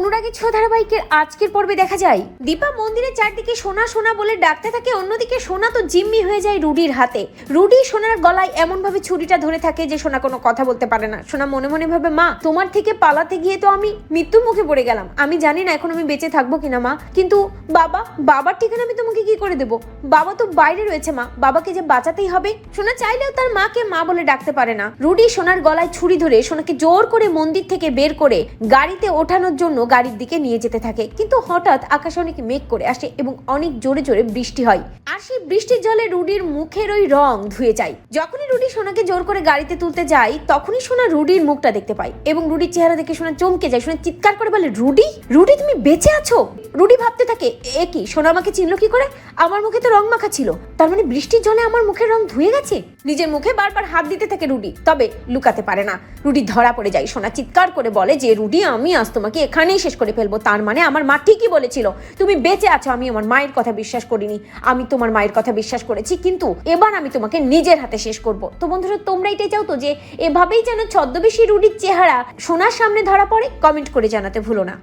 অনুরাগী ছ ধারাবাহিকের আজকের পর্বে দেখা যায়। দীপা মন্দিরের চারদিকে সোনা সোনা বলে ডাকতে থাকে, অন্যদিকে সোনা তো জিম্মি হয়ে যায় রুডির হাতে। রুডি সোনার গলায় এমন ভাবে ছুরিটা ধরে থাকে যে সোনা কোনো কথা বলতে পারে না। সোনা মনে মনে ভাবে, মা, তোমার থেকে পালাতে গিয়ে তো আমি মৃত্যুর মুখে পড়ে গেলাম। আমি জানি না এখন আমি বেঁচে থাকব কিনা, মা। কিন্তু বাবা, বাবার ঠিকানা আমি তোমাকে কি করে দেবো? বাবা তো বাইরে রয়েছে, মা। বাবাকে যে বাঁচাতেই হবে, সোনা চাইলেও তার মাকে মা বলে ডাকতে পারে না। রুডি সোনার গলায় ছুরি ধরে সোনাকে জোর করে মন্দির থেকে বের করে গাড়িতে ওঠানোর জন্য গাড়ির দিকে নিয়ে যেতে থাকে। কিন্তু হঠাৎ আকাশে অনেক মেঘ করে আসে এবং অনেক জোরে জোরে বৃষ্টি হয়। আর সেই বৃষ্টির জলে রুডির মুখের ওই রং ধুয়ে যায়। যখনই রুডি সোনাকে জোর করে গাড়িতে তুলতে যায়, তখনই সোনা রুডির মুখটা দেখতে পায় এবং রুডির চেহারা দেখে সোনা চমকে যায়। সোনা চিৎকার করে বলে, রুডি? রুডি, তুমি বেঁচে আছো? রুডি ভাবতে থাকে, এ কি, সোনা আমাকে চিনলো কি করে? আমার মুখে তো রং মাখা ছিল। তার মানে বৃষ্টির জলে আমার মুখের রং ধুয়ে গেছে? নিজের মুখে বারবার হাত দিতে থাকে রুডি, তবে লুকাতে পারে না। রুডি ধরা পড়ে যায়, সোনা চিৎকার করে বলে যে, রুডি, আমি আজ তোমাকে এখানেই শেষ করে ফেলব। তার মানে আমার মা ঠিকই বলেছিল, তুমি বেঁচে আছো, আমি আমার মায়ের কথা বিশ্বাস করিনি। আমি তোমার মায়ের কথা বিশ্বাস করেছি, কিন্তু এবার আমি তোমাকে নিজের হাতে শেষ করব। তো বন্ধুরা, তোমরা এটাই চাও তো যে, এভাবেই যেন ছদ্মবেশী রুডির চেহারা সোনার সামনে ধরা পড়ে? কমেন্ট করে জানাতে ভুলো না।